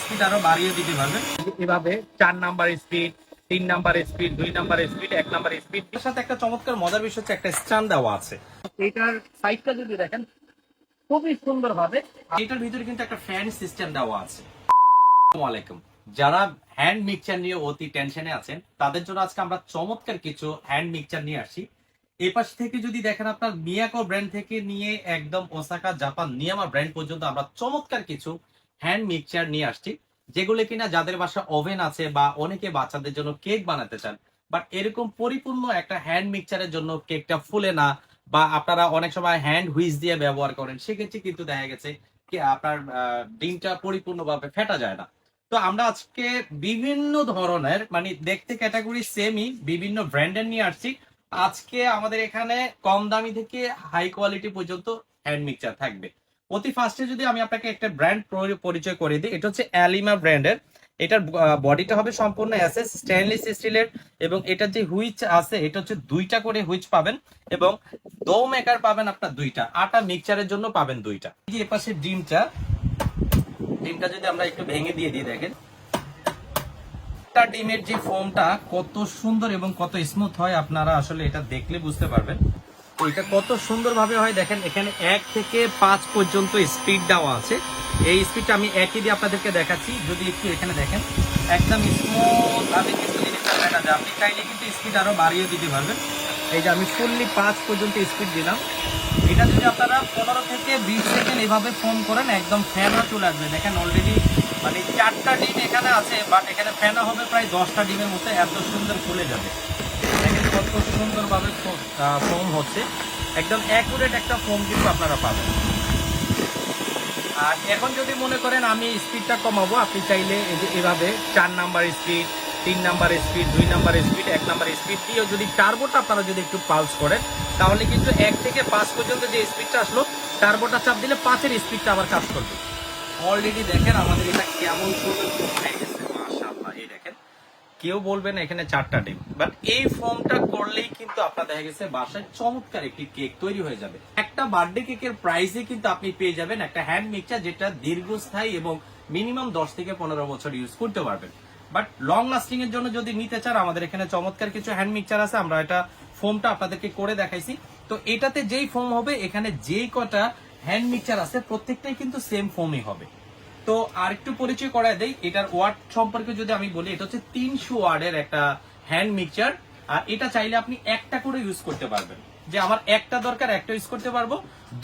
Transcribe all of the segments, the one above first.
Speed আরও বাড়িয়ে দিতে পারবেন এভাবে চার নাম্বার স্পিড তিন নাম্বার স্পিড দুই নাম্বার স্পিড এক নাম্বার স্পিড। এর সাথে একটা চমৎকার মজার বিষয় হচ্ছে একটা স্ট্যান্ড দেওয়া আছে। এটার সাইজটা যদি দেখেন খুবই সুন্দর ভাবে এটার ভিতরে কিন্তু একটা ফ্যান সিস্টেম দেওয়া আছে। আসসালামু আলাইকুম। যারা হ্যান্ড মিক্সচার নিয়ে অতি টেনশনে আছেন তাদের জন্য আজকে আমরা চমৎকার কিছু হ্যান্ড মিক্সচার নিয়ে আসি এই পাশ থেকে যদি দেখেন আপনার মিয়াকো ব্র্যান্ড থেকে নিয়ে একদম ওসাকা জাপান নিয়ামা ব্র্যান্ড পর্যন্ত আমরা চমৎকার কিছু হ্যান্ড মিক্সচার নিয়ে আসছি। যেগুলো কিনা যাদের বাসা ওভেন আছে বা অনেকে বাচ্চাদের জন্য কেক বানাতে চান বাট এরকম পরিপূর্ণ একটা হ্যান্ড মিক্সচারের জন্য কেকটা ফুলে না বা আপনারা অনেক সময় হ্যান্ড হুইজ দিয়ে ব্যবহার করেন, সেক্ষেত্রে কিন্তু দেখা গেছে কি আপনার ডিমটা পরিপূর্ণভাবে ফেটা যায় না। তো আমরা আজকে বিভিন্ন ধরনের মানে দেখতে ক্যাটাগরি সেমই বিভিন্ন ব্র্যান্ডের নিয়ে আসছি। আজকে আমাদের এখানে কম দামি থেকে হাই কোয়ালিটি পর্যন্ত হ্যান্ড মিক্সচার থাকবে। অতি ফার্স্টে যদি আমি আপনাকে একটা ব্র্যান্ড পরিচয় করে দিই, এটা হচ্ছে অ্যালিমা ব্র্যান্ডের এটার বডিটা হবে সম্পূর্ণ অ্যাসেস স্টেনলেস স্টিলের এবং এটার যে হুইচ আছে, এটা হচ্ছে দুইটা করে হুইচ পাবেন এবং দো মেকার পাবেন আপনার দুইটা, আটা মিক্সচারের জন্য পাবেন দুইটা। এই যে এপাশে ডিমটা ডিমটা যদি আমরা একটু ভেঙে দিয়ে দিই, দেখেন। একটা ডিমের যে ফোমটা কত সুন্দর এবং কত স্মুথ হয় আপনারা আসলে এটা দেখলে বুঝতে পারবেন। এটা কত সুন্দর ভাবে হয় দেখেন, এখানে এক থেকে পাঁচ পর্যন্ত স্পিড দেওয়া আছে। এই স্পিডটা আমি একই দিয়ে আপনাদেরকে দেখাচ্ছি। যদি একটু এখানে দেখেন, একদম স্মুথ ভাবে কিন্তু জিনিসটা দেখা যায়। আপনি চাইলে কিন্তু স্পিড আরও বাড়িয়ে দিতে পারবেন। এই যে আমি ফুললি পাঁচ পর্যন্ত স্পিড দিলাম। এটা যদি আপনারা পনেরো থেকে বিশ সেকেন্ড এভাবে ফোন করেন, একদম ফ্যানও চলে আসবে। দেখেন অলরেডি মানে চারটা ডিম এখানে আছে বাট এখানে ফ্যানও হবে প্রায় দশটা ডিমের মতো, এত সুন্দর ফুলে যাবে। কত সুন্দরভাবে ফোম হচ্ছে। একদম অ্যাকুরেট একটা ফোম কিন্তু আপনারা পাবেন। আর এখন যদি মনে করেন আমি স্পিডটা কমাবো, আপনি চাইলে এভাবে চার নাম্বার স্পিড তিন নাম্বার স্পিড দুই নাম্বার স্পিড এক নাম্বার স্পিড দিয়েও যদি টার্বোটা আপনারা যদি একটু পালস করেন, তাহলে কিন্তু এক থেকে পাঁচ পর্যন্ত যে স্পিডটা আসলো টার্বোটা চাপ দিলে পাঁচের স্পিডটা আবার কাজ করবে। অলরেডি দেখেন আমাদের এটা কেমন সুন্দর হয়ে গেছে, মাশাআল্লাহ, এই দেখেন। কেউ বলবেন এখানে চারটা ডিম। বাট এই ফর্মটা করলেই কিন্তু আপনার দেখা গেছে বাসায় চমৎকার একটি কেক তৈরি হয়ে যাবে। একটা বার্থডে কেকের প্রাইসে কিন্তু আপনি পেয়ে যাবেন একটা হ্যান্ড মিক্সচার যেটা দীর্ঘস্থায়ী এবং মিনিমাম দশ থেকে পনেরো বছর ইউজ করতে পারবেন। বাট লং লাস্টিং এর জন্য যদি নিতে চান, আমাদের এখানে চমৎকার কিছু হ্যান্ড মিক্সচার আছে, আমরা এটা ফোমটা আপনাদেরকে করে দেখাইছি। তো এটাতে যেই ফোম হবে, এখানে যেই কটা হ্যান্ড মিক্সচার আছে, প্রত্যেকটাই কিন্তু সেম ফোমই হবে। তো আরেকটু পরিচয় করায় দেই, এটার ওয়ার্ড সম্পর্কে যদি আমি বলি, এটা হচ্ছে তিনশো ওয়ার্ডের একটা হ্যান্ড মিক্সচার আর এটা চাইলে আপনি একটা করে ইউজ করতে পারবেন। যে আমার একটা দরকার, একটা ইউজ করতে পারব।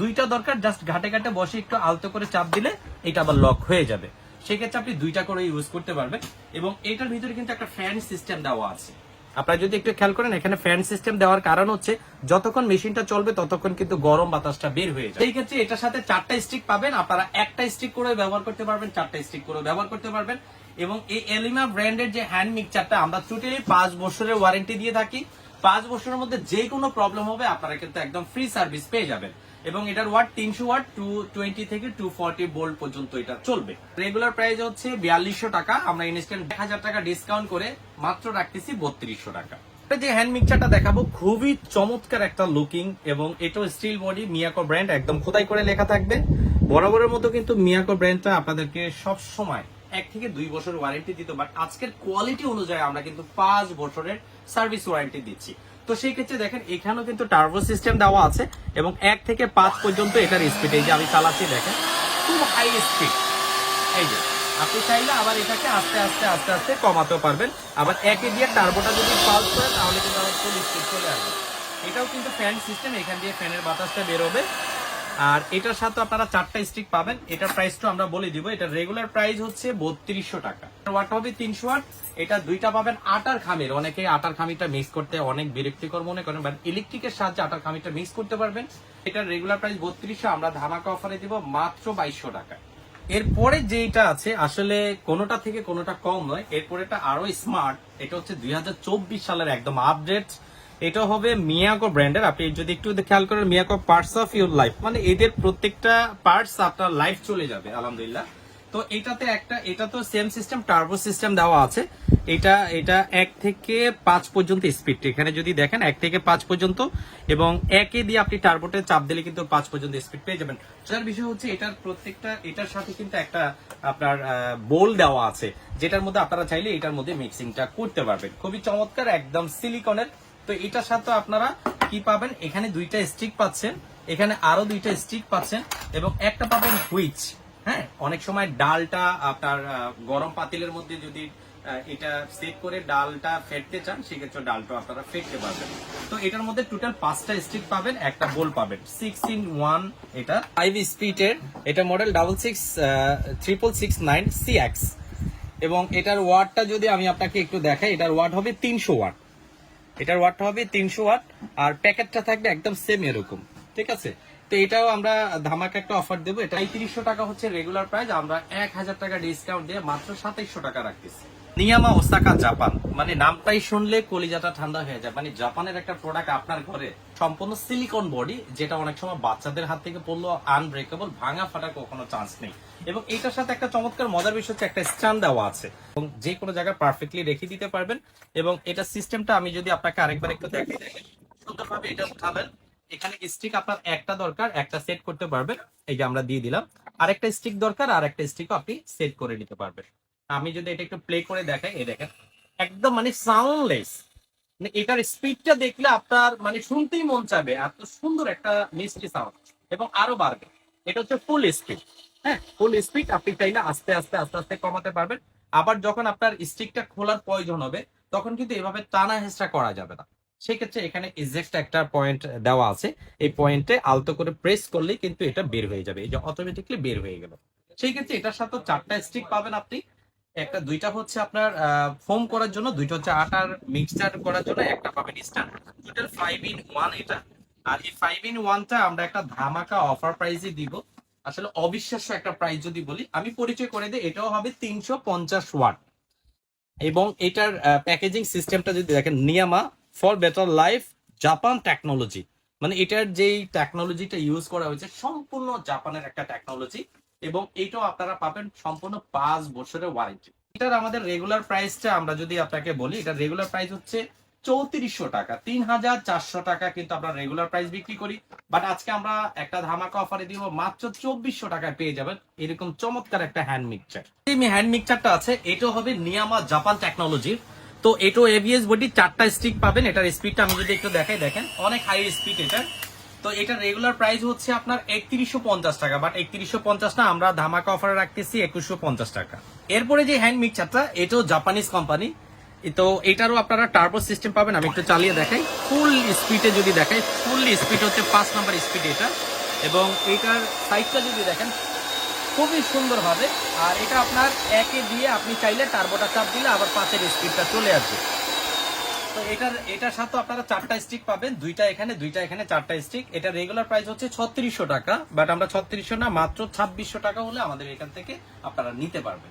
দুইটা দরকার জাস্ট ঘাটে ঘাটে বসে একটু আলতো করে চাপ দিলে এটা আবার লক হয়ে যাবে। সেক্ষেত্রে আপনি দুইটা করে ইউজ করতে পারবেন। এবং এটার ভিতরে কিন্তু একটা ফ্যান সিস্টেম দেওয়া আছে। আপনারা যদি একটু খেয়াল করেন, এখানে ফ্যান সিস্টেম দেওয়ার কারণ হচ্ছে, যতক্ষণ মেশিনটা চলবে, ততক্ষণ কিন্তু গরম বাতাসটা বের হয়ে যায় এই ক্ষেত্রে এটার সাথে চারটা স্টিক পাবেন, আপনারা একটা স্টিক করে ব্যবহার করতে পারবেন, চারটা স্টিক করে ব্যবহার করতে পারবেন। এবং এই এলিমা ব্র্যান্ডের যে হ্যান্ড মিক্সচারটা আমরা টোটালি পাঁচ বছরের ওয়ারেন্টি দিয়ে থাকি। পাঁচ বছরের মধ্যে যে কোনো প্রবলেম হবে, আপনারা কিন্তু একদম ফ্রি সার্ভিস পেয়ে যাবেন। এবং এটার ওয়াট তিনশো ওয়াট টু টোয়েন্টি থেকে টু ফর্টি বোল্ট পর্যন্ত এটা চলবে। রেগুলার প্রাইস হচ্ছে বিয়াল্লিশশো টাকা। আমরা ইনস্ট্যান্ট এক হাজার টাকা ডিসকাউন্ট করে মাত্র রাখতেছি বত্রিশশো টাকা। যে হ্যান্ড মিক্সারটা দেখাবো, খুবই চমৎকার একটা লুকিং এবং এটাও স্টিল বডি মিয়াকো ব্র্যান্ড একদম খোদাই করে লেখা থাকবে। বরাবরের মতো কিন্তু মিয়াকো ব্র্যান্ডটা আপনাদেরকে সব সময় এক থেকে দুই বছর ওয়ারেন্টি দিত বাট আজকের কোয়ালিটি অনুযায়ী আমরা কিন্তু পাঁচ বছরের সার্ভিস ওয়ারেন্টি দিচ্ছি। তো সেই ক্ষেত্রে দেখেন, এখানেও কিন্তু টার্বো সিস্টেম দেওয়া আছে এবং এক থেকে পাঁচ পর্যন্ত এটার স্পিড এই যে আমি চালাচ্ছি দেখেন, খুব হাই স্পিড এই যে, আপনি চাইলে আবার এটাকে আস্তে আস্তে আস্তে আস্তে কমাতেও পারবেন। আবার একে দিয়ে টার্বোটা যদি পালস করে, তাহলে কিন্তু আবার ফুল স্পিড চলে আসবে। এটাও কিন্তু ফ্যান সিস্টেম এখান দিয়ে ফ্যানের বাতাসটা বেরোবে। আর এটার সাথে আপনারা চারটা স্টিক পাবেন। এটার প্রাইসটা আমরা বলে দিব। এটা রেগুলার প্রাইস হচ্ছে বত্রিশশো টাকা। ওয়াট হবে তিনশো ওয়াট এটা দুইটা পাবেন আটার খামির। অনেকে আটার খামিটা মিক্স করতে অনেক বিরক্তিকর মনে করেন বাট ইলেকট্রিকের সাহায্যে আটার খামিটা মিক্স করতে পারবেন। এটার রেগুলার প্রাইস বত্রিশশো, আমরা ধামাকা অফারে দিব মাত্র বাইশশো টাকা এরপরে যেটা আছে, আসলে কোনোটা থেকে কোনোটা কম নয়, এরপরেটা আরও স্মার্ট এটা হচ্ছে দুই হাজার চব্বিশ সালের একদম আপডেট এটা হবে মিয়াকো ব্র্যান্ডের। আপনি যদি একটু খেয়াল করেন, Miyako parts of your life মানে এদের প্রত্যেকটা পার্টস আপনার লাইফ চলে যাবে, আলহামদুলিল্লাহ। তো এটাতে একটা, এটা তো সেম সিস্টেম টার্বো সিস্টেম দেওয়া আছে। এটা এটা এক থেকে পাঁচ পর্যন্ত স্পিড এখানে যদি দেখেন, এক থেকে পাঁচ পর্যন্ত এবং একে দিয়ে আপনি টার্বোটে চাপ দিলে কিন্তু পাঁচ পর্যন্ত স্পিড পেয়ে যাবেন। যার বিষয় হচ্ছে এটার প্রত্যেকটা, এটার সাথে কিন্তু একটা, আপনার বোল দেওয়া আছে, যেটার মধ্যে আপনারা চাইলে এটার মধ্যে মিক্সিংটা করতে পারবেন। খুবই চমৎকার, একদম সিলিকনের তো এটার সাথে আপনারা কি পাবেন? এখানে দুইটা স্টিক পাচ্ছেন, এখানে আরও দুইটা স্টিক পাচ্ছেন এবং একটা পাবেন হুইচ হ্যাঁ? অনেক সময় ডালটা আপনার গরম পাতিলের মধ্যে যদি এটা সেট করে ডালটা ফেটতে চান, সেক্ষেত্রে ডালটা আপনারা ফেটতে পারবেন। তো এটার মধ্যে টোটাল পাঁচটা স্টিক পাবেন, একটা বোল পাবেন। সিক্স ইন ওয়ান এটা ফাইভ স্পিডের এটা model double six triple six nine C X এবং এটার ওয়াটটা যদি আমি আপনাকে একটু দেখাই, এটার ওয়াট হবে তিনশো ওয়াট এটার ওয়াটটা হবে তিনশো ওয়াট, আর প্যাকেটটা থাকবে একদম সেম এরকম, ঠিক আছে? তো এটাও আমরা ধামাকা একটা অফার দেবো। এটা তিরিশশো টাকা হচ্ছে রেগুলার প্রাইস আমরা এক হাজার টাকা ডিসকাউন্ট দিয়ে মাত্র সাতাইশশো টাকা রাখতেছি। নিয়ামা ওসাকা জাপান। মানে নামটাই শুনলে কলিজাটা ঠান্ডা হয়ে যায়। মানে জাপানের একটা প্রোডাক্ট আপনার ঘরে সম্পূর্ণ সিলিকন বডি যেটা অনেক সময় বাচ্চাদের হাত থেকে পড়ল আনব্রেকেবল ভাঙা ফাটার কখনো চান্স নেই। এবং এটার সাথে একটা চমৎকার মজার বিষয় হচ্ছে একটা স্ট্যান্ড দেওয়া আছে। এবং যে কোনো জায়গায় পারফেক্টলি রেখে দিতে পারবেন। এবং এটা সিস্টেমটা আমি যদি আপনাকে আরেকবার একটু দেখেন সুন্দরভাবে এটা উঠাবেন। এখানে স্টিক আপনার একটা দরকার, একটা সেট করতে পারবেন। এই যে আমরা দিয়ে দিলাম। আরেকটা স্টিক দরকার আর একটা স্টিকও আপনি সেট করে নিতে পারবেন। আমি যদি এটা একটু প্লে করে দেখাই, এই দেখেন, একদম মানে সাউন্ডলেস মানে এটার স্পিডটা দেখলে আপনার মানে শুনতেই মন চাবে এত সুন্দর একটা মিষ্টি সাউন্ড এবং আরও বাড়বে। এটা হচ্ছে ফুল স্পিড হ্যাঁ ফুল স্পিড আপনি চাইলে আস্তে আস্তে আস্তে আস্তে কমাতে পারবেন। আবার যখন আপনার স্টিকটা খোলার প্রয়োজন হবে, তখন কিন্তু এভাবে টানা হেঁচড়া করা যাবে না। সেক্ষেত্রে এখানে এক্সাক্ট একটা পয়েন্ট দেওয়া আছে। এই পয়েন্টে আলতো করে প্রেস করলেই কিন্তু এটা বের হয়ে যাবে। এই যে অটোমেটিকলি বের হয়ে গেল। সেই ক্ষেত্রে এটার সাথে চারটা স্টিক পাবেন আপনি। একটা দুইটা হচ্ছে আপনার ফোম করার জন্য, দুইটা হচ্ছে আটার মিক্সচার করার জন্য, একটা পাবেন stand total five in one এটা। আর এই ফাইভ ইন ওয়ানটা আমরা একটা ধামাকা অফার প্রাইসে দিব। আসলে অবিশ্বাস্য একটা প্রাইস যদি বলি, আমি পরিচয় করে দিই, এটাও হবে তিনশো পঞ্চাশ ওয়াট। এবং এটার প্যাকেজিং সিস্টেমটা যদি দেখেন নিয়ামা for better life Japan technology মানে এটার যেই টেকনোলজিটা ইউজ করা হয়েছে, সম্পূর্ণ জাপানের একটা টেকনোলজি এবং এইটাও আপনারা পাবেন সম্পূর্ণ পাঁচ বছরের ওয়ারেন্টি এটার আমাদের রেগুলার প্রাইসটা আমরা যদি আপনাকে বলি, এটার রেগুলার প্রাইস হচ্ছে চৌত্রিশশো টাকা। তিন হাজার চারশো টাকা কিন্তু আমরা রেগুলার প্রাইস বিক্রি করি। বাট আজকে আমরা একটা ধামাকা অফারে দিব, মাত্র চব্বিশশো টাকায় পেয়ে যাবেন। এরকম চমৎকার একটা হ্যান্ড মিক্সচার এই হ্যান্ড মিক্সচারটা আছে এটা হবে নিয়ামা জাপান টেকনোলজির তো এটো এবিএস বডি চারটা স্টিক পাবেন, এটার স্পিডটা আমি যদি একটু দেখাই, দেখেন, অনেক হাই স্পিড এটা তো এটা রেগুলার প্রাইস হচ্ছে আপনার একত্রিশশো পঞ্চাশ টাকা বাট একত্রিশশো পঞ্চাশ না আমরা ধামাকা অফারে রাখতেছি একুশশো পঞ্চাশ টাকা। এরপরে যে হ্যান্ড মিক্সচারটা এটাও জাপানিজ কোম্পানি তো এটারও আপনারা টার্বো সিস্টেম পাবেন, আমি একটু চালিয়ে দেখাই। ফুল স্পিডে যদি দেখাই ফুল স্পিড হচ্ছে পাঁচ নাম্বার স্পিড এটা। এবং এটার সাইজটা যদি দেখেন, খুবই সুন্দর হবে। আর এটা আপনার একে দিয়ে আপনি চাইলে টার্বোটা চাপ দিলে আবার পাঁচের স্পিডটা চলে আসবে। তো এটার এটার সাথে আপনারা চারটা স্টিক পাবেন। দুইটা এখানে দুইটা এখানে, চারটা স্টিক এটা রেগুলার প্রাইস হচ্ছে ছত্রিশশো টাকা বাট আমরা ছত্রিশশো না, মাত্র ছাব্বিশশো টাকা হলে আমাদের এখান থেকে আপনারা নিতে পারবেন।